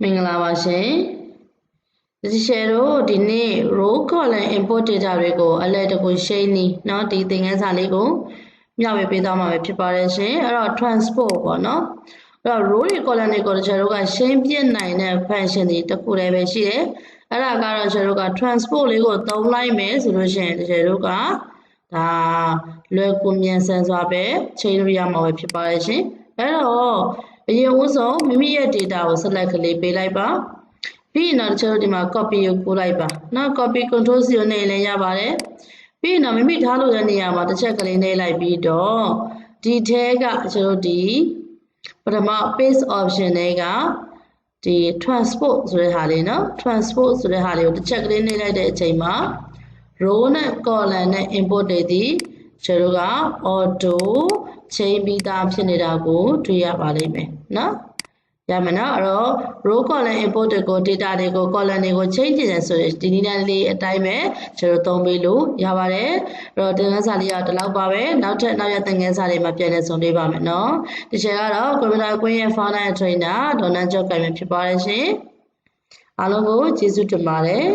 မင်္ဂလာပါရှင်ဒီရှယ်တို့ဒီနေ့ row column import data တွေကိုအလဲတကူရှိနီเนาะဒီသင်ခန်းစာလေးကိုမျှဝေပေးသွားမှာပဲဖြစ်ပါတယ်ရှင်အဲ့တော့ transport ပေါ့เนาะအဲ့တော့ row တွေ column တွေကိုကျွန်တော်တို့ကရှင်းပြနိုင်တဲ့ function တွေတစ်ခုတည်းပဲရှိတယ်အဲ့ဒါကတော့ကျွန်တော်တို့က transport လေးကိုသုံးလိုက်မယ်ဆိုလို့ရှိရင်ကျွန်တော်တို့ကဒါလွယ်ကူမြန်ဆန်စွာပဲချိန်လို့ရမှာပဲဖြစ်ပါတယ်ရှင်အဲ့တော့ အရင်ဦးဆုံးမိမိရဲ့ data ကို select ကလေးပေးလိုက်ပါပြီးရင်တော့ကျွန်တော်ဒီမှာ copy ကိုပို့လိုက်ပါနော် copy control C ကိုနှိပ်လည်းရပါတယ်ပြီးရင်တော့မိမိထားလို့တဲ့နေရာမှာတစ်ချက်ကလေးနှိပ်လိုက်ပြီးတော့ဒီထဲကကျွန်တော်ဒီပထမ paste option တွေကဒီ transport ဆိုတဲ့ဟာလေးနော် transport ဆိုတဲ့ဟာလေးကိုတစ်ချက်ကလေးနှိပ်လိုက်တဲ့အချိန်မှာ row နဲ့ column နဲ့ import တွေဒီ ကျွန်တော်က auto ချိန်ပြီးသားဖြစ်နေတာကိုတွေ့ရပါလိမ့်မယ်နော်ရမယ်နော်အဲ့တော့ row column import တွေကို data တွေကို column တွေကိုချိန်ကြည့်တယ်ဆိုရင်ဒီနည်းလေးအတိုင်းပဲကျွန်တော်သုံးပေးလို့ရပါတယ်အဲ့တော့သင်ခန်းစာလေးကဒီလောက်ပါပဲနောက်ထပ်နောက်ရသင်ခန်းစာတွေမှာပြန်လည်ဆုံတွေ့ပါမယ်နော်ဒီချက်ကတော့ computer ကွင်းရဲ့ founder and trainer ဒေါ်နန်းကျော်ကံဖြစ်ပါတယ်ရှင်အားလုံးကိုကျေးဇူးတင်ပါတယ်